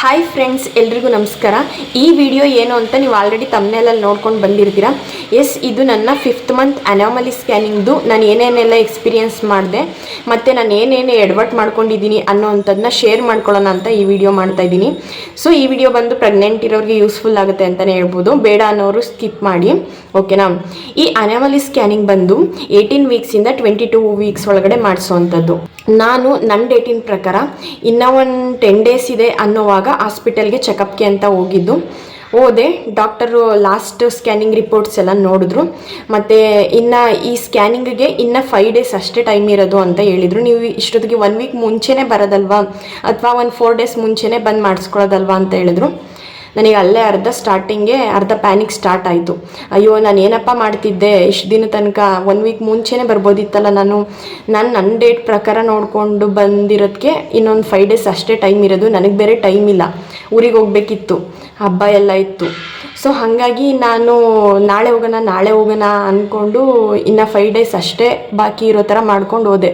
Hi friends ಎಲ್ರಿಗೂ ನಮಸ್ಕಾರ. ಈ ವಿಡಿಯೋ ಏನು ಅಂತ ನೀವು ಆಲ್ರೆಡಿ ತಮ್ಮನೇಲಲ್ಲಿ ನೋಡ್ಕೊಂಡು ಬಂದಿರ್ತೀರಾ. ಎಸ್, ಇದು ನನ್ನ ಫಿಫ್ತ್ ಮಂತ್ ಅನಾಮಲಿ ಸ್ಕ್ಯಾನಿಂಗ್ದು ನಾನು ಏನೇನೆಲ್ಲ ಎಕ್ಸ್ಪೀರಿಯೆನ್ಸ್ ಮಾಡಿದೆ, ಮತ್ತು ನಾನು ಏನೇನು ಎಡ್ವರ್ಟ್ ಮಾಡ್ಕೊಂಡಿದ್ದೀನಿ ಅನ್ನೋವಂಥದ್ದನ್ನ ಶೇರ್ ಮಾಡ್ಕೊಳ್ಳೋಣ ಅಂತ ಈ ವಿಡಿಯೋ ಮಾಡ್ತಾ ಇದ್ದೀನಿ. ಸೊ ಈ ವಿಡಿಯೋ ಬಂದು ಪ್ರೆಗ್ನೆಂಟ್ ಇರೋರಿಗೆ ಯೂಸ್ಫುಲ್ ಆಗುತ್ತೆ ಅಂತಲೇ ಹೇಳ್ಬೋದು. ಬೇಡ ಅನ್ನೋರು ಸ್ಕಿಪ್ ಮಾಡಿ ಓಕೆನಾ ಈ ಅನಾಮಲಿ ಸ್ಕ್ಯಾನಿಂಗ್ ಬಂದು ಏಯ್ಟೀನ್ ವೀಕ್ಸಿಂದ ಟ್ವೆಂಟಿ ಟೂ ವೀಕ್ಸ್ ಒಳಗಡೆ ಮಾಡಿಸೋವಂಥದ್ದು ನಾನು ನನ್ನ ಡೇಟಿನ ಪ್ರಕಾರ, ಇನ್ನೂ ಒಂದು ಟೆನ್ ಡೇಸ್ ಇದೆ ಅನ್ನೋವಾಗ ಹಾಸ್ಪಿಟಲ್ಗೆ ಚೆಕಪ್ಗೆ ಅಂತ ಹೋಗಿದ್ದು. ಹೋದೆ. ಡಾಕ್ಟರು ಲಾಸ್ಟ್ ಸ್ಕ್ಯಾನಿಂಗ್ ರಿಪೋರ್ಟ್ಸ್ ಎಲ್ಲ ನೋಡಿದ್ರು. ಮತ್ತು ಇನ್ನು ಈ ಸ್ಕ್ಯಾನಿಂಗಿಗೆ ಇನ್ನು ಫೈವ್ ಡೇಸ್ ಅಷ್ಟೇ ಟೈಮ್ ಇರೋದು ಅಂತ ಹೇಳಿದರು. ನೀವು ಇಷ್ಟೊತ್ತಿಗೆ ಒನ್ ವೀಕ್ ಮುಂಚೆನೇ ಬರೋದಲ್ವಾ? ಅಥವಾ ಒಂದು ಫೋರ್ ಡೇಸ್ ಮುಂಚೆನೇ ಬಂದು ಮಾಡಿಸ್ಕೊಳ್ಳೋದಲ್ವಾ ಅಂತ ಹೇಳಿದ್ರು. ನನಗೆ ಅಲ್ಲೇ ಅರ್ಧ ಸ್ಟಾರ್ಟಿಂಗ್ಗೆ ಅರ್ಧ ಪ್ಯಾನಿಕ್ ಸ್ಟಾರ್ಟ್ ಆಯಿತು. ಅಯ್ಯೋ, ನಾನು ಏನಪ್ಪ ಮಾಡ್ತಿದ್ದೆ? ಇಷ್ಟು ದಿನ ತನಕ ಒನ್ ವೀಕ್ ಮುಂಚೆನೇ ಬರ್ಬೋದಿತ್ತಲ್ಲ ನಾನು. ನಾನು ನನ್ನ ಡೇಟ್ ಪ್ರಕಾರ ನೋಡಿಕೊಂಡು ಬಂದಿರೋದಕ್ಕೆ ಇನ್ನೊಂದು ಫೈವ್ ಡೇಸ್ ಅಷ್ಟೇ ಟೈಮ್ ಇರೋದು. ನನಗೆ ಬೇರೆ ಟೈಮ್ ಇಲ್ಲ. ಊರಿಗೆ ಹೋಗ್ಬೇಕಿತ್ತು. ಹಬ್ಬ ಎಲ್ಲ ಇತ್ತು. ಸೊ ಹಾಗಾಗಿ ನಾನು ನಾಳೆ ಹೋಗೋಣ ನಾಳೆ ಹೋಗೋಣ ಅಂದ್ಕೊಂಡು ಇನ್ನು ಫೈವ್ ಡೇಸ್ ಅಷ್ಟೇ ಬಾಕಿ ಇರೋ ಥರ ಮಾಡ್ಕೊಂಡು ಹೋದೆ.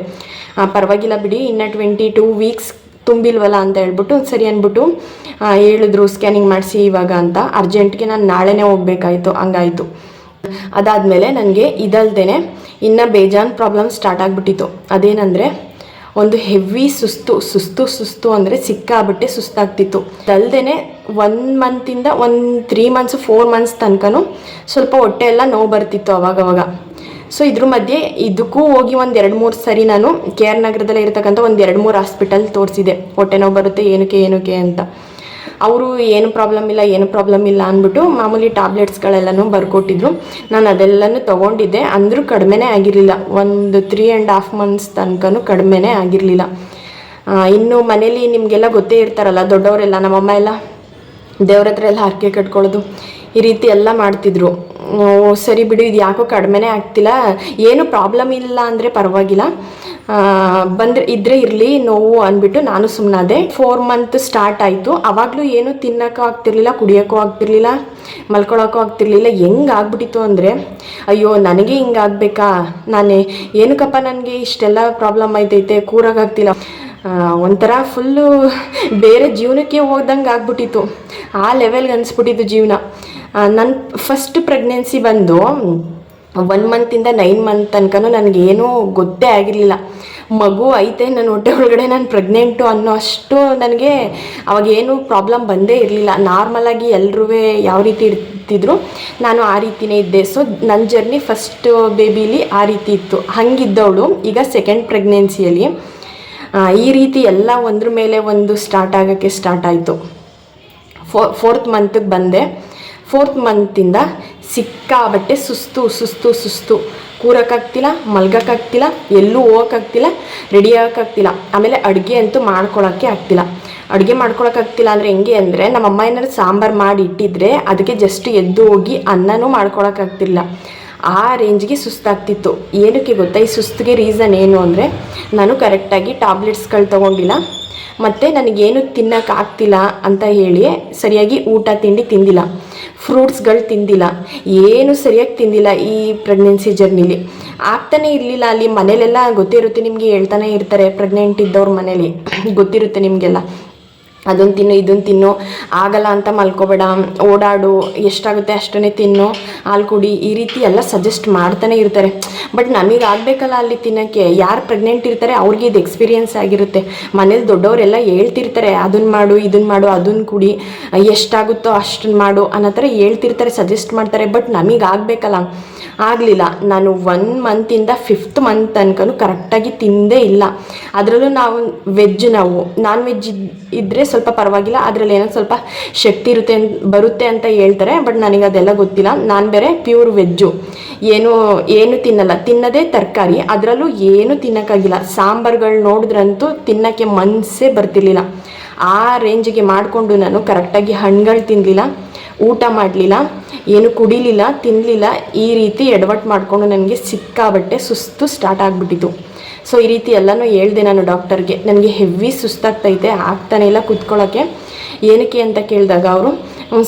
ಪರವಾಗಿಲ್ಲ ಬಿಡಿ, ಇನ್ನು ಟ್ವೆಂಟಿ ಟೂ ವೀಕ್ಸ್ ತುಂಬಿಲ್ವಲ್ಲ ಅಂತ ಹೇಳ್ಬಿಟ್ಟು ಸರಿ ಅಂದ್ಬಿಟ್ಟು ಹೇಳಿದ್ರು ಸ್ಕ್ಯಾನಿಂಗ್ ಮಾಡಿಸಿ ಇವಾಗ ಅಂತ. ಅರ್ಜೆಂಟ್ಗೆ ನಾನು ನಾಳೆನೇ ಹೋಗ್ಬೇಕಾಯ್ತು, ಹಂಗಾಯಿತು. ಅದಾದಮೇಲೆ ನನಗೆ ಇದಲ್ದೇ ಇನ್ನು ಬೇಜಾನ್ ಪ್ರಾಬ್ಲಮ್ ಸ್ಟಾರ್ಟ್ ಆಗಿಬಿಟ್ಟಿತ್ತು. ಅದೇನಂದರೆ ಒಂದು ಹೆವಿ ಸುಸ್ತು ಸುಸ್ತು ಸುಸ್ತು ಅಂದರೆ ಸಿಕ್ಕಾಬಿಟ್ಟೆ ಸುಸ್ತಾಗ್ತಿತ್ತು. ಅಲ್ಲದೇ ಒನ್ ಮಂತಿಂದ ಒಂದು ತ್ರೀ ಮಂತ್ಸ್ ಫೋರ್ ಮಂತ್ಸ್ ತನಕನೂ ಸ್ವಲ್ಪ ಹೊಟ್ಟೆ ಎಲ್ಲ ನೋವು ಬರ್ತಿತ್ತು ಅವಾಗವಾಗ. ಸೊ ಇದ್ರ ಮಧ್ಯೆ ಇದಕ್ಕೂ ಹೋಗಿ ಒಂದು ಎರಡು ಮೂರು ಸರಿ ನಾನು ಕೆ ಆರ್ ನಗರದಲ್ಲೇ ಇರತಕ್ಕಂಥ ಒಂದು ಎರಡು ಮೂರು ಹಾಸ್ಪಿಟಲ್ ತೋರಿಸಿದೆ. ಹೊಟ್ಟೆ ನೋವು ಬರುತ್ತೆ, ಏನಕ್ಕೆ ಏನಕ್ಕೆ ಅಂತ. ಅವರು ಏನು ಪ್ರಾಬ್ಲಮ್ ಇಲ್ಲ, ಏನು ಪ್ರಾಬ್ಲಮ್ ಇಲ್ಲ ಅಂದ್ಬಿಟ್ಟು ಮಾಮೂಲಿ ಟ್ಯಾಬ್ಲೆಟ್ಸ್ಗಳೆಲ್ಲನೂ ಬರ್ಕೊಟ್ಟಿದ್ರು. ನಾನು ಅದೆಲ್ಲನೂ ತೊಗೊಂಡಿದ್ದೆ. ಅಂದರೂ ಕಡಿಮೆನೇ ಆಗಿರಲಿಲ್ಲ. ಒಂದು ತ್ರೀ ಆ್ಯಂಡ್ ಹಾಫ್ ಮಂತ್ಸ್ ತನಕನೂ ಕಡಿಮೆನೇ ಆಗಿರಲಿಲ್ಲ. ಇನ್ನು ಮನೇಲಿ ನಿಮಗೆಲ್ಲ ಗೊತ್ತೇ ಇರ್ತಾರಲ್ಲ, ದೊಡ್ಡವರೆಲ್ಲ, ನಮ್ಮಮ್ಮ ಎಲ್ಲ ದೇವ್ರ ಹತ್ರ ಎಲ್ಲ ಹರಕೆ ಕಟ್ಕೊಳ್ಳೋದು ಈ ರೀತಿ ಎಲ್ಲ ಮಾಡ್ತಿದ್ರು. ಸರಿ ಬಿಡು ಇದು ಯಾಕೋ ಕಡಿಮೆನೇ ಆಗ್ತಿಲ್ಲ. ಏನು ಪ್ರಾಬ್ಲಮ್ ಇಲ್ಲ ಅಂದರೆ ಪರವಾಗಿಲ್ಲ. ಬಂದರೆ ಇದ್ರೆ ಇರಲಿ, ನೋವು ಅಂದ್ಬಿಟ್ಟು ನಾನು ಸುಮ್ಮನಾದೆ ಫೋರ್ ಮಂತ್ ಸ್ಟಾರ್ಟ್ ಆಯಿತು. ಅವಾಗಲೂ ಏನು ತಿನ್ನೋಕ್ಕೂ ಆಗ್ತಿರ್ಲಿಲ್ಲ, ಕುಡಿಯೋಕ್ಕೂ ಆಗ್ತಿರ್ಲಿಲ್ಲ, ಮಲ್ಕೊಳಕ್ಕೂ ಆಗ್ತಿರ್ಲಿಲ್ಲ. ಹೆಂಗೆ ಆಗ್ಬಿಟ್ಟಿತ್ತು ಅಂದರೆ, ಅಯ್ಯೋ, ನನಗೆ ಹಿಂಗೆ ಆಗಬೇಕಾ? ನಾನೇ, ಏನಕ್ಕಪ್ಪ ನನಗೆ ಇಷ್ಟೆಲ್ಲ ಪ್ರಾಬ್ಲಮ್ ಆಯ್ತೈತೆ ಕೂರಾಗಾಗ್ತಿಲ್ಲ ಒಂಥರ ಫುಲ್ಲು ಬೇರೆ ಜೀವನಕ್ಕೆ ಹೋದಂಗೆ ಆಗ್ಬಿಟ್ಟಿತ್ತು. ಆ ಲೆವೆಲ್ಗೆ ಅನಿಸ್ಬಿಟ್ಟಿತ್ತು ಜೀವನ. ನನ್ನ ಫಸ್ಟ್ ಪ್ರೆಗ್ನೆನ್ಸಿ ಬಂದು ಒನ್ ಮಂತಿಂದ ನೈನ್ ಮಂತ್ ತನಕನೂ ನನಗೇನೂ ಗೊತ್ತೇ ಆಗಿರಲಿಲ್ಲ. ಮಗು ಐತೆ ನನ್ನ ಹೊಟ್ಟೆ ಒಳಗಡೆ ನಾನು ಪ್ರೆಗ್ನೆಂಟು ಅನ್ನೋ ಅಷ್ಟು ನನಗೆ ಅವಾಗೇನು ಪ್ರಾಬ್ಲಮ್ ಬಂದೇ ಇರಲಿಲ್ಲ. ನಾರ್ಮಲಾಗಿ ಎಲ್ಲರೂ ಯಾವ ರೀತಿ ಇರ್ತಿದ್ರು, ನಾನು ಆ ರೀತಿನೇ ಇದ್ದೆ. ಸೊ ನನ್ನ ಜರ್ನಿ ಫಸ್ಟ್ ಬೇಬಿಲಿ ಆ ರೀತಿ ಇತ್ತು. ಹಂಗಿದ್ದವಳು ಈಗ ಸೆಕೆಂಡ್ ಪ್ರೆಗ್ನೆನ್ಸಿಯಲ್ಲಿ ಈ ರೀತಿ ಎಲ್ಲ ಒಂದ್ರ ಮೇಲೆ ಒಂದು ಸ್ಟಾರ್ಟ್ ಆಗೋಕ್ಕೆ ಸ್ಟಾರ್ಟ್ ಆಯಿತು. ಫೋ ಫೋರ್ತ್ ಮಂತಿಗೆ ಬಂದೆ. ಫೋರ್ತ್ ಮಂತಿಂದ ಸಿಕ್ಕಾಬಟ್ಟೆ ಸುಸ್ತು ಸುಸ್ತು ಸುಸ್ತು. ಕೂರೋಕ್ಕಾಗ್ತಿಲ್ಲ, ಮಲ್ಗೋಕ್ಕಾಗ್ತಿಲ್ಲ, ಎಲ್ಲೂ ಹೋಗೋಕ್ಕಾಗ್ತಿಲ್ಲ ರೆಡಿ ಆಗೋಕ್ಕಾಗ್ತಿಲ್ಲ. ಆಮೇಲೆ ಅಡುಗೆ ಅಂತೂ ಮಾಡ್ಕೊಳಕ್ಕೆ ಆಗ್ತಿಲ್ಲ. ಅಡುಗೆ ಮಾಡ್ಕೊಳಕ್ಕಾಗ್ತಿಲ್ಲ ಅಂದರೆ ಹೆಂಗೆ ಅಂದರೆ ನಮ್ಮಮ್ಮ ಏನಾದ್ರು ಸಾಂಬಾರು ಮಾಡಿ ಇಟ್ಟಿದ್ರೆ ಅದಕ್ಕೆ ಜಸ್ಟ್ ಎದ್ದು ಹೋಗಿ ಅನ್ನನೂ ಮಾಡ್ಕೊಳಕ್ಕಾಗ್ತಿಲ್ಲ ಆ ರೇಂಜ್ಗೆ ಸುಸ್ತಾಗ್ತಿತ್ತು. ಏನಕ್ಕೆ ಗೊತ್ತಾ? ಈ ಸುಸ್ತಿಗೆ ರೀಸನ್ ಏನು ಅಂದರೆ, ನಾನು ಕರೆಕ್ಟಾಗಿ ಟ್ಯಾಬ್ಲೆಟ್ಸ್ಗಳು ತೊಗೊಂಡಿಲ್ಲ. ಮತ್ತು ನನಗೇನು ತಿನ್ನೋಕೆ ಆಗ್ತಿಲ್ಲ ಅಂತ ಹೇಳಿ ಸರಿಯಾಗಿ ಊಟ ತಿಂಡಿ ತಿಂದಿಲ್ಲ. ಫ್ರೂಟ್ಸ್ಗಳು ತಿಂದಿಲ್ಲ. ಏನು ಸರಿಯಾಗಿ ತಿಂದಿಲ್ಲ ಈ ಪ್ರೆಗ್ನೆನ್ಸಿ ಜರ್ನಿಲಿ ಆಗ್ತಾನೆ ಇರಲಿಲ್ಲ ಅಲ್ಲಿ. ಮನೇಲೆಲ್ಲ ಗೊತ್ತಿರುತ್ತೆ ನಿಮಗೆ ಹೇಳ್ತಾನೆ ಇರ್ತಾರೆ. ಪ್ರೆಗ್ನೆಂಟ್ ಇದ್ದವ್ರ ಮನೇಲಿ. ಗೊತ್ತಿರುತ್ತೆ ನಿಮಗೆಲ್ಲ. ಅದನ್ನು ತಿನ್ನು ಇದನ್ನು ತಿನ್ನು. ಆಗಲ್ಲ ಅಂತ ಮಲ್ಕೋಬೇಡ. ಓಡಾಡು. ಎಷ್ಟಾಗುತ್ತೆ ಅಷ್ಟನ್ನೇ ತಿನ್ನು. ಹಾಲು ಕುಡಿ. ಈ ರೀತಿ ಎಲ್ಲ ಸಜೆಸ್ಟ್ ಮಾಡ್ತಾನೆ ಇರ್ತಾರೆ. ಬಟ್ ನಮಗೆ ಆಗಬೇಕಲ್ಲ ಅಲ್ಲಿ ತಿನ್ನೋಕ್ಕೆ. ಯಾರು ಪ್ರೆಗ್ನೆಂಟ್ ಇರ್ತಾರೆ ಅವ್ರಿಗೆ ಇದು ಎಕ್ಸ್ಪೀರಿಯನ್ಸ್ ಆಗಿರುತ್ತೆ. ಮನೇಲಿ ದೊಡ್ಡವರೆಲ್ಲ ಹೇಳ್ತಿರ್ತಾರೆ ಅದನ್ನು ಮಾಡು ಇದನ್ನು ಮಾಡು ಅದನ್ನು ಕುಡಿ. ಎಷ್ಟಾಗುತ್ತೋ ಅಷ್ಟನ್ನು ಮಾಡು ಅನ್ನೋ ಥರ ಹೇಳ್ತಿರ್ತಾರೆ ಸಜೆಸ್ಟ್ ಮಾಡ್ತಾರೆ. ಬಟ್ ನಮಗೆ ಆಗಬೇಕಲ್ಲ. ಆಗಲಿಲ್ಲ. ನಾನು ಒನ್ ಮಂತಿಂದ ಫಿಫ್ತ್ ಮಂತ್ ತನಕನೂ ಕರೆಕ್ಟಾಗಿ ತಿಂದೇ ಇಲ್ಲ. ಅದರಲ್ಲೂ ನಾವು ವೆಜ್ ನಾವು. ನಾನ್ ವೆಜ್ ಇದ್ದರೆ ಸ್ವಲ್ಪ ಪರವಾಗಿಲ್ಲ, ಅದರಲ್ಲಿ ಏನೋ ಸ್ವಲ್ಪ ಶಕ್ತಿ ಇರುತ್ತೆ ಬರುತ್ತೆ ಅಂತ ಹೇಳ್ತಾರೆ, ಬಟ್ ನನಗೆ ಅದೆಲ್ಲ ಗೊತ್ತಿಲ್ಲ. ನಾನು ಬೇರೆ ಪ್ಯೂರ್ ವೆಜ್ಜು. ಏನು ಏನು ತಿನ್ನಲ್ಲ. ತಿನ್ನದೇ ತರಕಾರಿ, ಅದರಲ್ಲೂ ಏನು ತಿನ್ನೋಕ್ಕಾಗಿಲ್ಲ. ಸಾಂಬಾರ್ಗಳು ನೋಡಿದ್ರಂತೂ ತಿನ್ನೋಕ್ಕೆ ಮನಸ್ಸೇ ಬರ್ತಿರ್ಲಿಲ್ಲ. ಆ ರೇಂಜಿಗೆ ಮಾಡಿಕೊಂಡು ನಾನು ಕರೆಕ್ಟಾಗಿ ಹಣ್ಣುಗಳು ತಿನ್ನಲಿಲ್ಲ ಊಟ ಮಾಡಲಿಲ್ಲ, ಏನು ಕುಡಿಲಿಲ್ಲ ತಿನ್ನಲಿಲ್ಲ ಈ ರೀತಿ ಎಡವಟ್ಟು ಮಾಡಿಕೊಂಡು ನನಗೆ ಸಿಕ್ಕಾಬಟ್ಟೆ ಸುಸ್ತು ಸ್ಟಾರ್ಟ್ ಆಗಿಬಿಟ್ಟಿತ್ತು ಸೊ ಈ ರೀತಿ ಎಲ್ಲನೂ ಹೇಳ್ದೆ ನಾನು ಡಾಕ್ಟರ್ಗೆ ನನಗೆ ಹೆವಿ ಸುಸ್ತಾಗ್ತೈತೆ, ಆಗ್ತಾನೆ ಇಲ್ಲ ಕುತ್ಕೊಳ್ಳೋಕ್ಕೆ ಏನಕ್ಕೆ ಅಂತ ಕೇಳಿದಾಗ ಅವರು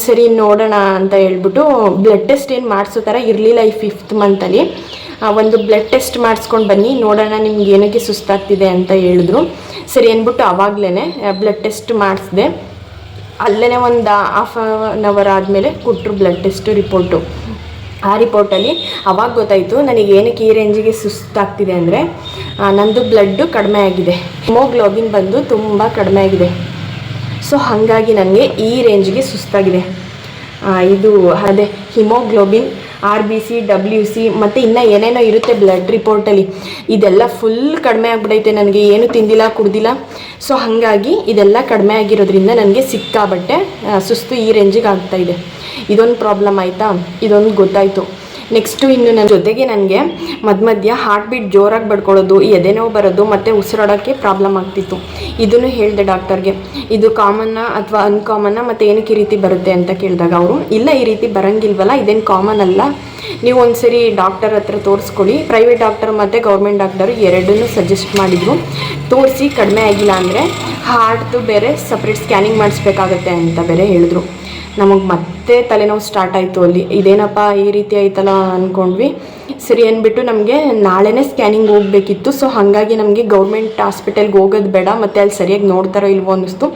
ಸರಿ ನೋಡೋಣ ಅಂತ ಹೇಳ್ಬಿಟ್ಟು ಬ್ಲಡ್ ಟೆಸ್ಟ್ ಏನು ಮಾಡಿಸೋ ಥರ ಇರಲಿಲ್ಲ ಈ ಫಿಫ್ತ್ ಮಂತಲ್ಲಿ ಒಂದು ಬ್ಲಡ್ ಟೆಸ್ಟ್ ಮಾಡಿಸ್ಕೊಂಡು ಬನ್ನಿ, ನೋಡೋಣ ನಿಮ್ಗೆ ಏನಕ್ಕೆ ಸುಸ್ತಾಗ್ತಿದೆ ಅಂತ ಹೇಳಿದ್ರು. ಸರಿ ಅಂದ್ಬಿಟ್ಟು ಆವಾಗಲೇ ಬ್ಲಡ್ ಟೆಸ್ಟ್ ಮಾಡಿಸಿದೆ. ಅಲ್ಲೇ ಒಂದು ಹಾಫ್ ಆನ್ ಅವರ್ ಆದಮೇಲೆ ಕೊಟ್ಟರು ಬ್ಲಡ್ ಟೆಸ್ಟು ರಿಪೋರ್ಟು ಆ ರಿಪೋರ್ಟಲ್ಲಿ ಅವಾಗ ಗೊತ್ತಾಯಿತು ನನಗೆ ಏನಕ್ಕೆ ಈ ರೇಂಜಿಗೆ ಸುಸ್ತಾಗ್ತಿದೆ ಅಂದರೆ ನಂದು ಬ್ಲಡ್ಡು ಕಡಿಮೆ ಆಗಿದೆ. ಹಿಮೋಗ್ಲೋಬಿನ್ ಬಂದು ತುಂಬ ಕಡಿಮೆ ಆಗಿದೆ. ಸೊ ಹಾಗಾಗಿ ನನಗೆ ಈ ರೇಂಜ್ಗೆ ಸುಸ್ತಾಗಿದೆ. ಇದು ಅದೇ haemoglobin R B C W C ಮತ್ತು ಇನ್ನೂ ಏನೇನೋ ಇರುತ್ತೆ ಬ್ಲಡ್ ರಿಪೋರ್ಟಲ್ಲಿ ಇದೆಲ್ಲ ಫುಲ್ ಕಡಿಮೆ ಆಗ್ಬಿಡೈತೆ ನನಗೆ. ಏನು ತಿಂದಿಲ್ಲ, ಕುಡ್ದಿಲ್ಲ. ಸೊ ಹಾಗಾಗಿ ಇದೆಲ್ಲ ಕಡಿಮೆ ಆಗಿರೋದ್ರಿಂದ ನನಗೆ ಸಿಕ್ಕಾಬಟ್ಟೆ ಸುಸ್ತು ಈ ರೇಂಜಿಗೆ ಆಗ್ತಾಯಿದೆ ಇದೆ. ಇದೊಂದು ಪ್ರಾಬ್ಲಮ್ ಆಯಿತಾ? ಇದೊಂದು ಗೊತ್ತಾಯಿತು. ನೆಕ್ಸ್ಟು ಇನ್ನು ನನ್ನ ಜೊತೆಗೆ ನನಗೆ ಮಧ್ಯ ಮಧ್ಯ ಹಾರ್ಟ್ ಬೀಟ್ ಜೋರಾಗಿ ಬಡ್ಕೊಳ್ಳೋದು ಎದೆ ನೋವು ಬರೋದು ಮತ್ತು ಉಸಿರಾಡೋಕ್ಕೆ ಪ್ರಾಬ್ಲಮ್ ಆಗ್ತಿತ್ತು. ಇದನ್ನು ಹೇಳಿದೆ ಡಾಕ್ಟರ್ಗೆ ಇದು ಕಾಮನ್ನ ಅಥವಾ ಅನ್ಕಾಮನ್ನ ಮತ್ತು ಏನಕ್ಕೆ ಈ ರೀತಿ ಬರುತ್ತೆ ಅಂತ ಕೇಳಿದಾಗ ಅವರು, ಇಲ್ಲ ಈ ರೀತಿ ಬರಂಗಿಲ್ವಲ್ಲ, ಇದೇನು ಕಾಮನ್ ಅಲ್ಲ. ನೀವು ಒಂದ್ಸರಿ ಡಾಕ್ಟರ್ ಹತ್ರ ತೋರಿಸ್ಕೊಳ್ಳಿ. ಪ್ರೈವೇಟ್ ಡಾಕ್ಟರ್ ಮತ್ತು ಗೌರ್ಮೆಂಟ್ ಡಾಕ್ಟರು ಎರಡನ್ನೂ ಸಜೆಸ್ಟ್ ಮಾಡಿದರು. ತೋರಿಸಿ ಕಡಿಮೆ ಆಗಿಲ್ಲ ಅಂದರೆ ಹಾರ್ಟ್ದು ಬೇರೆ ಸಪ್ರೇಟ್ ಸ್ಕ್ಯಾನಿಂಗ್ ಮಾಡಿಸ್ಬೇಕಾಗತ್ತೆ ಅಂತ ಬೇರೆ ಹೇಳಿದ್ರು. ನಮಗೆ ಮತ್ತೆ ತಲೆನೋವು ಸ್ಟಾರ್ಟ್ ಆಯಿತು ಅಲ್ಲಿ. ಇದೇನಪ್ಪ ಈ ರೀತಿ ಆಯ್ತಲ್ಲ ಅಂದ್ಕೊಂಡ್ವಿ ಸರಿ ಅಂದ್ಬಿಟ್ಟು ನಮಗೆ ನಾಳೆನೇ ಸ್ಕ್ಯಾನಿಂಗ್ ಹೋಗಬೇಕಿತ್ತು. ಸೊ ಹಾಗಾಗಿ ನಮಗೆ ಗೌರ್ಮೆಂಟ್ ಹಾಸ್ಪಿಟಲ್ಗೆ ಹೋಗೋದು ಬೇಡ. ಮತ್ತು ಅಲ್ಲಿ ಸರಿಯಾಗಿ ನೋಡ್ತಾರೋ ಇಲ್ವೋ ಅನ್ನಿಸ್ತು.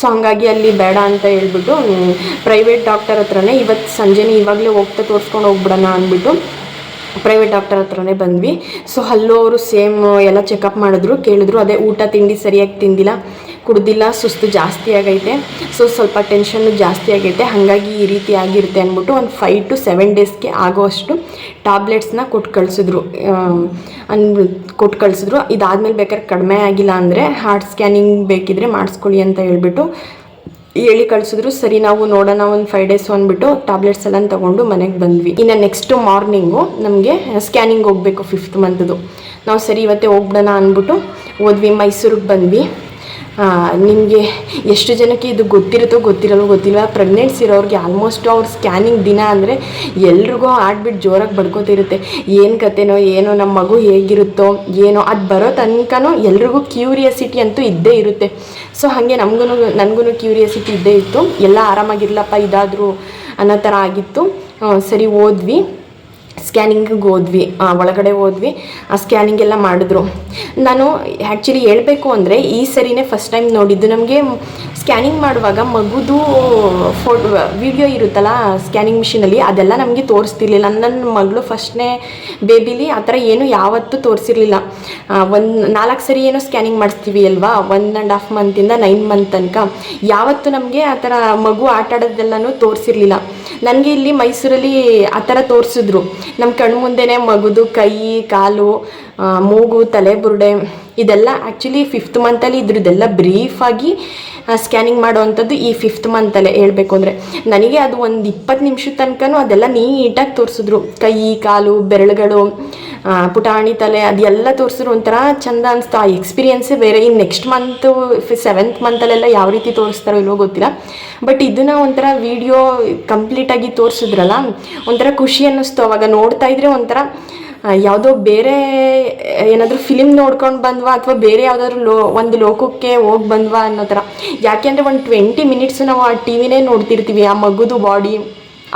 ಸೊ ಹಾಗಾಗಿ ಅಲ್ಲಿ ಬೇಡ ಅಂತ ಹೇಳ್ಬಿಟ್ಟು ಪ್ರೈವೇಟ್ ಡಾಕ್ಟರ್ ಹತ್ರನೇ ಇವತ್ತು ಸಂಜೆನೇ ಇವಾಗಲೇ ಹೋಗ್ತಾ ತೋರಿಸ್ಕೊಂಡು ಹೋಗ್ಬಿಡೋಣ ಅಂದ್ಬಿಟ್ಟು ಪ್ರೈವೇಟ್ ಡಾಕ್ಟರ್ ಹತ್ರನೇ ಬಂದ್ವಿ. ಸೊ ಅಲ್ಲೂ ಅವರು ಸೇಮ್ ಎಲ್ಲ ಚೆಕಪ್ ಮಾಡಿದ್ರು. ಕೇಳಿದ್ರು, ಅದೇ ಊಟ ತಿಂಡಿ ಸರಿಯಾಗಿ ತಿಂದಿಲ್ಲ. ಕುಡ್ದಿಲ್ಲ, ಸುಸ್ತು ಜಾಸ್ತಿ ಆಗೈತೆ. ಸೊ ಸ್ವಲ್ಪ ಟೆನ್ಷನ್ನು ಜಾಸ್ತಿ ಆಗೈತೆ. ಹಾಗಾಗಿ ಈ ರೀತಿ ಆಗಿರುತ್ತೆ ಅಂದ್ಬಿಟ್ಟು ಒಂದು ಫೈವ್ ಟು ಸೆವೆನ್ ಡೇಸ್ಗೆ ಆಗೋಷ್ಟು ಟ್ಯಾಬ್ಲೆಟ್ಸ್ನ ಕೊಟ್ಟು ಕಳಿಸಿದ್ರು. ಅನ್ ಕೊಟ್ಟು ಕಳಿಸಿದ್ರು. ಇದಾದ್ಮೇಲೆ ಬೇಕಾದ್ರೆ ಕಡಿಮೆ ಆಗಿಲ್ಲ ಅಂದರೆ ಹಾರ್ಟ್ ಸ್ಕ್ಯಾನಿಂಗ್ ಬೇಕಿದ್ರೆ ಮಾಡಿಸ್ಕೊಳ್ಳಿ ಅಂತ ಹೇಳ್ಬಿಟ್ಟು ಹೇಳಿ ಕಳಿಸಿದ್ರು. ಸರಿ, ನಾವು ನೋಡೋಣ ಒಂದು ಫೈವ್ ಡೇಸ್ ಅಂದ್ಬಿಟ್ಟು ಟ್ಯಾಬ್ಲೆಟ್ಸ್ ಎಲ್ಲ ತಗೊಂಡು ಮನೆಗೆ ಬಂದ್ವಿ. ಇನ್ನು ನೆಕ್ಸ್ಟ್ ಮಾರ್ನಿಂಗು ನಮಗೆ ಸ್ಕ್ಯಾನಿಂಗ್ ಹೋಗಬೇಕು ಫಿಫ್ತ್ ಮಂತ್ದು ನಾವು ಸರಿ, ಇವತ್ತೇ ಹೋಗ್ಬಿಡೋಣ ಅಂದ್ಬಿಟ್ಟು ಹೋದ್ವಿ. ಮೈಸೂರಿಗೆ ಬಂದ್ವಿ. ನಿಮಗೆ ಎಷ್ಟು ಜನಕ್ಕೆ ಇದು ಗೊತ್ತಿರುತ್ತೋ ಗೊತ್ತಿರಲ್ಲ ಗೊತ್ತಿಲ್ಲ. ಪ್ರೆಗ್ನೆನ್ಸಿ ಇರೋರಿಗೆ ಆಲ್ಮೋಸ್ಟ್ ಅವ್ರ ಸ್ಕ್ಯಾನಿಂಗ್ ದಿನ ಅಂದರೆ ಎಲ್ರಿಗೂ ಆಡ್ಬಿಟ್ಟು ಜೋರಾಗಿ ಬಡ್ಕೋತಿರುತ್ತೆ. ಏನು ಕತೆನೋ, ಏನೋ ನಮ್ಮ ಮಗು ಹೇಗಿರುತ್ತೋ, ಏನೋ, ಅದು ಬರೋ ತನಕನೂ ಎಲ್ರಿಗೂ ಕ್ಯೂರಿಯಾಸಿಟಿ ಅಂತೂ ಇದ್ದೇ ಇರುತ್ತೆ. ಸೊ ಹಾಗೆ ನಮಗೂ ನನಗೂ ಕ್ಯೂರಿಯಾಸಿಟಿ ಇದ್ದೇ ಇತ್ತು. ಎಲ್ಲ ಆರಾಮಾಗಿರ್ಲಪ್ಪ, ಇದಾದರೂ ಅನ್ನೋ ಥರ ಆಗಿತ್ತು. ಸರಿ ಹೋದ್ವಿ ಸ್ಕ್ಯಾನಿಂಗಿಗೆ ಹೋದ್ವಿ ಒಳಗಡೆ ಹೋದ್ವಿ, ಆ ಸ್ಕ್ಯಾನಿಂಗ್ ಎಲ್ಲ ಮಾಡಿದ್ರು. ನಾನು ಆ್ಯಕ್ಚುಲಿ ಹೇಳಬೇಕು ಅಂದರೆ ಈ ಸರಿನೇ ಫಸ್ಟ್ ಟೈಮ್ ನೋಡಿದ್ದು. ನಮಗೆ ಸ್ಕ್ಯಾನಿಂಗ್ ಮಾಡುವಾಗ ಮಗುದು ಫೋಟೋ ವಿಡಿಯೋ ಇರುತ್ತಲ್ಲ ಸ್ಕ್ಯಾನಿಂಗ್ ಮಿಷಿನಲ್ಲಿ ಅದೆಲ್ಲ ನಮಗೆ ತೋರಿಸ್ತಿರ್ಲಿಲ್ಲ. ನನ್ನ ಮಗಳು ಫಸ್ಟ್ನೇ ಬೇಬಿಲಿ ಆ ಥರ ಏನು ಯಾವತ್ತೂ ತೋರಿಸಿರ್ಲಿಲ್ಲ. ಒಂದು ನಾಲ್ಕು ಸರಿ ಏನೋ ಸ್ಕ್ಯಾನಿಂಗ್ ಮಾಡಿಸ್ತೀವಿ ಅಲ್ವಾ? ಒನ್ ಆ್ಯಂಡ್ ಹಾಫ್ ಮಂತಿಂದ ನೈನ್ ಮಂತ್ ತನಕ. ಯಾವತ್ತೂ ನಮಗೆ ಆ ಥರ ಮಗು ಆಟ ಆಡೋದೆಲ್ಲನೂ ತೋರಿಸಿರ್ಲಿಲ್ಲ. ನನಗೆ ಇಲ್ಲಿ ಮೈಸೂರಲ್ಲಿ ಆ ಥರ ತೋರಿಸಿದ್ರು. ನಮ್ಮ ಕಣ್ಣು ಮುಂದೆನೆ ಮಗುದು, ಕೈ, ಕಾಲು ಮೂಗು, ತಲೆ, ಬುರುಡೆ ಇದೆಲ್ಲ ಆ್ಯಕ್ಚುಲಿ ಫಿಫ್ತ್ ಮಂತಲ್ಲಿ ಇದ್ರದ್ದೆಲ್ಲ ಬ್ರೀಫಾಗಿ ಸ್ಕ್ಯಾನಿಂಗ್ ಮಾಡುವಂಥದ್ದು ಈ ಫಿಫ್ತ್ ಮಂತಲ್ಲೇ ಹೇಳಬೇಕು ಅಂದರೆ. ನನಗೆ ಅದು ಒಂದು ಇಪ್ಪತ್ತು ನಿಮಿಷದ ತನಕನೂ ಅದೆಲ್ಲ ನೀಟಾಗಿ ತೋರಿಸಿದ್ರು. ಕೈ, ಕಾಲು, ಬೆರಳುಗಳು ಪುಟಾಣಿ ತಲೆ ಅದೆಲ್ಲ ತೋರಿಸಿದ್ರು ಒಂಥರ ಚಂದ ಅನಿಸ್ತು. ಆ ಎಕ್ಸ್ಪೀರಿಯನ್ಸೇ ಬೇರೆ. ಇನ್ನು ನೆಕ್ಸ್ಟ್ ಮಂತು ಸೆವೆಂತ್ ಮಂತಲ್ಲೆಲ್ಲ ಯಾವ ರೀತಿ ತೋರಿಸ್ತಾರೋ ಇಲ್ವೋ ಗೊತ್ತಿಲ್ಲ. ಬಟ್ ಇದನ್ನ ಒಂಥರ ವಿಡಿಯೋ ಕಂಪ್ಲೀಟಾಗಿ ತೋರಿಸಿದ್ರಲ್ಲ, ಒಂಥರ ಖುಷಿ ಅನ್ನಿಸ್ತು. ಅವಾಗ ನೋಡ್ತಾ ಇದ್ರೆ ಒಂಥರ ಯಾವುದೋ ಬೇರೆ, ಏನಾದರೂ ಫಿಲಿಮ್ ನೋಡ್ಕೊಂಡು ಬಂದ್ವಾ ಅಥವಾ ಬೇರೆ ಯಾವುದಾದ್ರು ಲೋ, ಒಂದು ಲೋಕಕ್ಕೆ ಹೋಗಿ ಬಂದ್ವಾ ಅನ್ನೋ ಥರ. ಯಾಕೆಂದರೆ ಒಂದು ಟ್ವೆಂಟಿ ಮಿನಿಟ್ಸು ನಾವು ಆ ಟಿ ವಿನೇ ನೋಡ್ತಿರ್ತೀವಿ. ಆ ಮಗುದು ಬಾಡಿ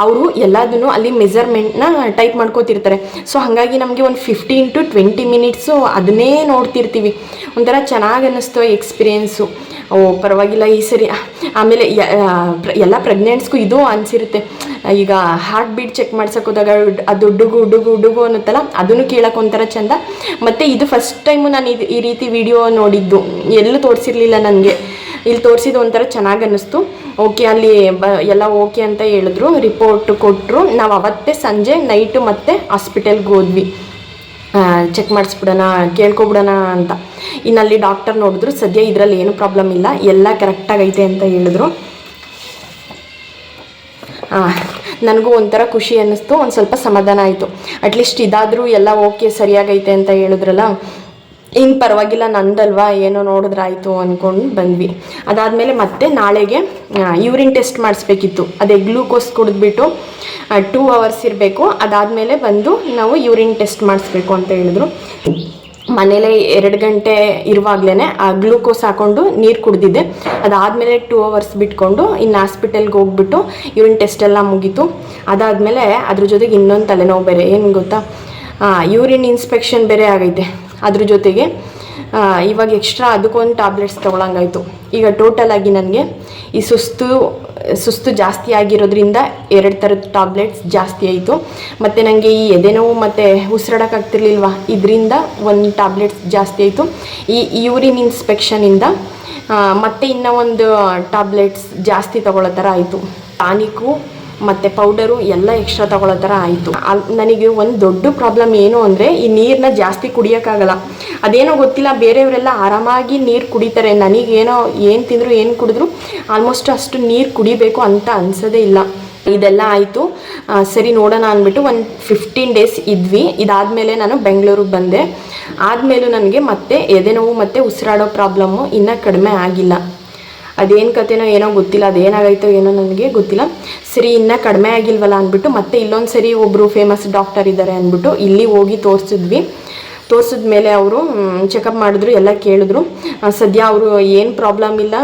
ಅವರು ಎಲ್ಲದನ್ನು ಅಲ್ಲಿ ಮೆಜರ್ಮೆಂಟ್ನ ಟೈಪ್ ಮಾಡ್ಕೋತಿರ್ತಾರೆ. ಸೊ ಹಾಗಾಗಿ ನಮಗೆ ಒಂದು ಫಿಫ್ಟೀನ್ ಟು ಟ್ವೆಂಟಿ ಮಿನಿಟ್ಸು ಅದನ್ನೇ ನೋಡ್ತಿರ್ತೀವಿ. ಒಂಥರ ಚೆನ್ನಾಗಿ ಅನ್ನಿಸ್ತು ಎಕ್ಸ್ಪೀರಿಯೆನ್ಸು ಓ, ಪರವಾಗಿಲ್ಲ ಈ ಸರಿ. ಆಮೇಲೆ ಎಲ್ಲ ಪ್ರೆಗ್ನೆಂಟ್ಸ್ಗೂ ಇದು ಅನಿಸಿರುತ್ತೆ. ಈಗ ಹಾರ್ಟ್ ಬೀಟ್ ಚೆಕ್ ಮಾಡ್ಸಕ್ಕೆ ಹೋದಾಗ ಅದು ಡುಗು ಡುಗು ಡುಗು ಅನ್ನುತ್ತಲ್ಲ, ಅದನ್ನು ಕೇಳೋಕೆ ಒಂಥರ ಚೆಂದ. ಮತ್ತು ಇದು ಫಸ್ಟ್ ಟೈಮು ನಾನು ಇದು ಈ ರೀತಿ ವಿಡಿಯೋ ನೋಡಿದ್ದು. ಎಲ್ಲೂ ತೋರಿಸಿರ್ಲಿಲ್ಲ ನನಗೆ ಇಲ್ಲಿ ತೋರಿಸಿದ ಒಂಥರ ಚೆನ್ನಾಗಿ ಅನ್ನಿಸ್ತು. ಓಕೆ ಅಲ್ಲಿ ಬ, ಎಲ್ಲ ಓಕೆ ಅಂತ ಹೇಳಿದ್ರು. ರಿಪೋರ್ಟ್ ಕೊಟ್ಟರು ನಾವು ಅವತ್ತೇ ಸಂಜೆ ನೈಟು ಮತ್ತೆ ಹಾಸ್ಪಿಟಲ್ಗೆ ಹೋದ್ವಿ. ಚೆಕ್ ಮಾಡಿಸ್ಬಿಡೋಣ, ಕೇಳ್ಕೊಬಿಡೋಣ ಅಂತ. ಇನ್ನು ಅಲ್ಲಿ ಡಾಕ್ಟರ್ ನೋಡಿದ್ರು, ಸದ್ಯ ಇದರಲ್ಲಿ ಏನು ಪ್ರಾಬ್ಲಮ್ ಇಲ್ಲ. ಎಲ್ಲ ಕರೆಕ್ಟಾಗೈತೆ ಅಂತ ಹೇಳಿದ್ರು. ನನಗೂ ಒಂಥರ ಖುಷಿ ಅನ್ನಿಸ್ತು. ಒಂದು ಸ್ವಲ್ಪ ಸಮಾಧಾನ ಆಯಿತು. ಅಟ್ಲೀಸ್ಟ್ ಇದಾದರೂ ಎಲ್ಲ ಓಕೆ ಸರಿಯಾಗೈತೆ ಅಂತ ಹೇಳಿದ್ರಲ್ಲ. ಇನ್ನು ಪರವಾಗಿಲ್ಲ, ನಂದಲ್ವಾ, ಏನೋ ನೋಡಿದ್ರಾಯ್ತು ಅಂದ್ಕೊಂಡು ಬಂದ್ವಿ. ಅದಾದಮೇಲೆ ಮತ್ತೆ ನಾಳೆಗೆ ಯೂರಿನ್ ಟೆಸ್ಟ್ ಮಾಡಿಸ್ಬೇಕಿತ್ತು. ಅದೇ ಗ್ಲೂಕೋಸ್ ಕುಡಿದ್ಬಿಟ್ಟು ಟೂ ಅವರ್ಸ್ ಇರಬೇಕು. ಅದಾದಮೇಲೆ ಬಂದು ನಾವು ಯೂರಿನ್ ಟೆಸ್ಟ್ ಮಾಡಿಸ್ಬೇಕು ಅಂತ ಹೇಳಿದ್ರು. ಮನೇಲೇ ಎರಡು ಗಂಟೆ ಇರುವಾಗಲೇ ಆ ಗ್ಲೂಕೋಸ್ ಹಾಕೊಂಡು ನೀರು ಕುಡ್ದಿದ್ದೆ ಅದಾದಮೇಲೆ ಟೂ ಅವರ್ಸ್ ಬಿಟ್ಕೊಂಡು ಇನ್ನು ಹಾಸ್ಪಿಟಲ್ಗೆ ಹೋಗ್ಬಿಟ್ಟು ಯೂರಿನ್ ಟೆಸ್ಟ್ ಎಲ್ಲ ಮುಗೀತು. ಅದಾದಮೇಲೆ ಅದ್ರ ಜೊತೆಗೆ ಇನ್ನೊಂದು ತಲೆನೋವು ಬೇರೆ. ಏನು ಗೊತ್ತಾ? ಯೂರಿನ್ ಇನ್ಸ್ಪೆಕ್ಷನ್ ಬೇರೆ ಆಗೈತೆ. ಅದ್ರ ಜೊತೆಗೆ ಇವಾಗ ಎಕ್ಸ್ಟ್ರಾ ಅದಕ್ಕೊಂದು ಟ್ಯಾಬ್ಲೆಟ್ಸ್ ತೊಗೊಳಂಗಾಯ್ತು. ಈಗ ಟೋಟಲ್ ಆಗಿ ನನಗೆ ಈ ಸುಸ್ತು ಸುಸ್ತು ಜಾಸ್ತಿ ಆಗಿರೋದ್ರಿಂದ ಎರಡು ಥರದ ಟ್ಯಾಬ್ಲೆಟ್ಸ್ ಜಾಸ್ತಿ ಆಯಿತು. ಮತ್ತು ನನಗೆ ಈ ಎದೆನೋವು ಮತ್ತು ಉಸಿರಾಡೋಕ್ಕಾಗ್ತಿರ್ಲಿಲ್ವ ಇದರಿಂದ ಒಂದು ಟ್ಯಾಬ್ಲೆಟ್ಸ್ ಜಾಸ್ತಿ ಆಯಿತು. ಈ ಯೂರಿನ್ ಇನ್ಸ್ಪೆಕ್ಷನಿಂದ ಮತ್ತೆ ಇನ್ನೂ ಒಂದು ಟ್ಯಾಬ್ಲೆಟ್ಸ್ ಜಾಸ್ತಿ ತಗೊಳ್ಳೋ ಥರ ಆಯಿತು. ಟಾನಿಕು ಮತ್ತು ಪೌಡರು ಎಲ್ಲ ಎಕ್ಸ್ಟ್ರಾ ತಗೊಳ್ಳೋ ಥರ ಆಯಿತು ನನಗೆ ಒಂದು ದೊಡ್ಡ ಪ್ರಾಬ್ಲಮ್ ಏನು ಅಂದರೆ ಈ ನೀರನ್ನ ಜಾಸ್ತಿ ಕುಡಿಯೋಕ್ಕಾಗಲ್ಲ. ಅದೇನೋ ಗೊತ್ತಿಲ್ಲ, ಬೇರೆಯವರೆಲ್ಲ ಆರಾಮಾಗಿ ನೀರು ಕುಡಿತಾರೆ. ನನಗೇನೋ ಏನು ತಿಂದರು ಏನು ಕುಡಿದ್ರು ಆಲ್ಮೋಸ್ಟ್ ಅಷ್ಟು ನೀರು ಕುಡಿಬೇಕು ಅಂತ ಅನ್ಸೋದೇ ಇಲ್ಲ. ಇದೆಲ್ಲ ಆಯಿತು. ಸರಿ ನೋಡೋಣ ಅಂದ್ಬಿಟ್ಟು ಒಂದು ಫಿಫ್ಟೀನ್ ಡೇಸ್ ಇದ್ವಿ. ಇದಾದಮೇಲೆ ನಾನು ಬೆಂಗಳೂರಿಗೆ ಬಂದೆ. ಆದಮೇಲೂ ನನಗೆ ಮತ್ತೆ ಎದೆನೋವು ಮತ್ತು ಉಸಿರಾಡೋ ಪ್ರಾಬ್ಲಮ್ಮು ಇನ್ನೂ ಕಡಿಮೆ ಆಗಿಲ್ಲ. ಅದೇನು ಕತೆನೋ ಏನೋ ಗೊತ್ತಿಲ್ಲ, ಅದೇನಾಗೈತೋ ಏನೋ ನನಗೆ ಗೊತ್ತಿಲ್ಲ. ಸರಿ, ಇನ್ನೂ ಕಡಿಮೆ ಆಗಿಲ್ವಲ್ಲ ಅಂದ್ಬಿಟ್ಟು ಮತ್ತೆ ಇಲ್ಲೊಂದು ಸರಿ ಒಬ್ಬರು ಫೇಮಸ್ ಡಾಕ್ಟರ್ ಇದ್ದಾರೆ ಅಂದ್ಬಿಟ್ಟು ಇಲ್ಲಿ ಹೋಗಿ ತೋರಿಸಿದ್ವಿ. ತೋರಿಸಿದ ಮೇಲೆ ಅವರು ಚೆಕಪ್ ಮಾಡಿದ್ರು, ಎಲ್ಲ ಕೇಳಿದ್ರು. ಸದ್ಯ ಅವರು ಏನು ಪ್ರಾಬ್ಲಮ್ ಇಲ್ಲ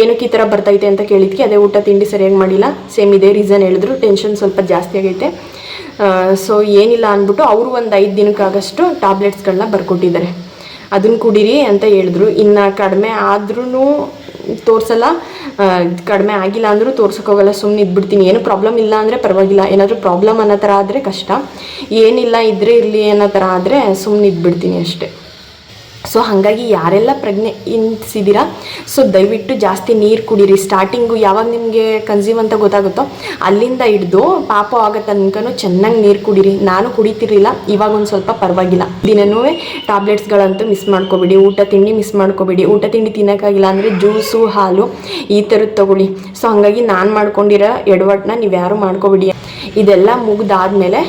ಏನಕ್ಕೆ ಈ ಥರ ಬರ್ತೈತೆ ಅಂತ ಕೇಳಿದ್ಕೆ ಅದೇ ಊಟ ತಿಂಡಿ ಸರಿಯಾಗಿ ಮಾಡಿಲ್ಲ. ಸೇಮ್ ಇದೇ ರೀಸನ್ ಹೇಳಿದ್ರು ಟೆನ್ಷನ್ ಸ್ವಲ್ಪ ಜಾಸ್ತಿ ಆಗೈತೆ. ಸೊ ಏನಿಲ್ಲ ಅಂದ್ಬಿಟ್ಟು ಅವರು ಒಂದು ಐದು ದಿನಕ್ಕಾಗಷ್ಟು ಟ್ಯಾಬ್ಲೆಟ್ಸ್ಗಳನ್ನ ಬರ್ಕೊಟ್ಟಿದ್ದಾರೆ. ಅದನ್ನು ಕುಡೀರಿ ಅಂತ ಹೇಳಿದ್ರು. ಇನ್ನು ಕಡಿಮೆ ಆದ್ರೂ ತೋರಿಸಲ್ಲ. ಕಡಿಮೆ ಆಗಿಲ್ಲ ಅಂದರೂ ತೋರ್ಸೋಕ್ಕೋಗಲ್ಲ ಸುಮ್ಮನೆ ಇದ್ಬಿಡ್ತೀನಿ. ಏನು ಪ್ರಾಬ್ಲಮ್ ಇಲ್ಲ ಅಂದರೆ ಪರವಾಗಿಲ್ಲ. ಏನಾದರೂ ಪ್ರಾಬ್ಲಮ್ ಅನ್ನೋ ಥರ ಆದರೆ ಕಷ್ಟ. ಏನಿಲ್ಲ ಇದ್ದರೆ ಇರಲಿ ಅನ್ನೋ ಥರ ಆದರೆ ಸುಮ್ಮನೆ ಇದ್ಬಿಡ್ತೀನಿ ಅಷ್ಟೇ. ಸೊ ಹಾಗಾಗಿ ಯಾರೆಲ್ಲ ಪ್ರಜ್ಞೆ ಇನ್ಸಿದ್ದೀರಾ ಸೊ ದಯವಿಟ್ಟು ಜಾಸ್ತಿ ನೀರು ಕುಡೀರಿ. ಸ್ಟಾರ್ಟಿಂಗು ಯಾವಾಗ ನಿಮಗೆ ಕನ್ಸ್ಯೂಮ್ ಅಂತ ಗೊತ್ತಾಗುತ್ತೋ, ಅಲ್ಲಿಂದ ಹಿಡ್ದು ಪಾಪ ಆಗೋ ತನಕನೂ ಚೆನ್ನಾಗಿ ನೀರು ಕುಡೀರಿ. ನಾನು ಕುಡಿತಿರ್ಲಿಲ್ಲ, ಇವಾಗ ಒಂದು ಸ್ವಲ್ಪ ಪರವಾಗಿಲ್ಲ. ದಿನನೂ ಟ್ಯಾಬ್ಲೆಟ್ಸ್ಗಳಂತೂ ಮಿಸ್ ಮಾಡ್ಕೋಬೇಡಿ. ಊಟ, ತಿಂಡಿ ಮಿಸ್ ಮಾಡ್ಕೋಬೇಡಿ. ಊಟ, ತಿಂಡಿ ತಿನ್ನೋಕ್ಕಾಗಿಲ್ಲ ಅಂದರೆ ಜ್ಯೂಸು, ಹಾಲು ಈ ಥರದ್ದು ತೊಗೊಳ್ಳಿ. ಸೊ ಹಾಗಾಗಿ ನಾನು ಮಾಡ್ಕೊಂಡಿರೋ ಎಡವಟ್ಟನ್ನ ನೀವು ಯಾರು ಮಾಡ್ಕೋಬೇಡಿ. ಇದೆಲ್ಲ ಮುಗ್ದಾದ್ಮೇಲೆ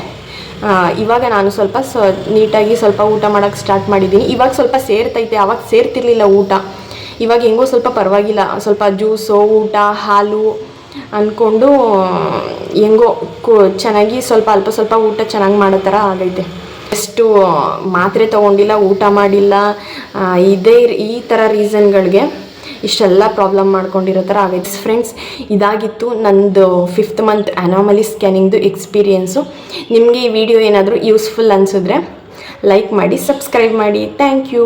ಇವಾಗ ನಾನು ಸ್ವಲ್ಪ ಸ, ನೀಟಾಗಿ ಸ್ವಲ್ಪ ಊಟ ಮಾಡೋಕ್ಕೆ ಸ್ಟಾರ್ಟ್ ಮಾಡಿದ್ದೀನಿ. ಇವಾಗ ಸ್ವಲ್ಪ ಸೇರ್ತೈತೆ, ಅವಾಗ ಸೇರ್ತಿರ್ಲಿಲ್ಲ ಊಟ. ಇವಾಗ ಹೆಂಗೋ ಸ್ವಲ್ಪ ಪರವಾಗಿಲ್ಲ. ಸ್ವಲ್ಪ ಜ್ಯೂಸು ಊಟ, ಹಾಲು ಅಂದ್ಕೊಂಡು ಹೆಂಗೋ ಚೆನ್ನಾಗಿ ಸ್ವಲ್ಪ ಅಲ್ಪ ಸ್ವಲ್ಪ ಊಟ ಚೆನ್ನಾಗಿ ಮಾಡೋ ಥರ ಆಗೈತೆ. ಎಷ್ಟು ಮಾತ್ರೆ ತೊಗೊಂಡಿಲ್ಲ, ಊಟ ಮಾಡಿಲ್ಲ. ಇದೇ, ಈ ಥರ ರೀಸನ್ಗಳಿಗೆ ಇಷ್ಟೆಲ್ಲ ಪ್ರಾಬ್ಲಮ್ ಮಾಡ್ಕೊಂಡಿರೋ ಥರ ಆಗೈತೆ. ಫ್ರೆಂಡ್ಸ್ ಇದಾಗಿತ್ತು ನಂದು ಫಿಫ್ತ್ ಮಂತ್ ಅನಾಮಲಿ ಸ್ಕ್ಯಾನಿಂಗ್ದು ಎಕ್ಸ್ಪೀರಿಯೆನ್ಸು ನಿಮಗೆ ಈ ವಿಡಿಯೋ ಏನಾದರೂ ಯೂಸ್ಫುಲ್ ಅನಿಸಿದ್ರೆ ಲೈಕ್ ಮಾಡಿ ಸಬ್ಸ್ಕ್ರೈಬ್ ಮಾಡಿ. Thank you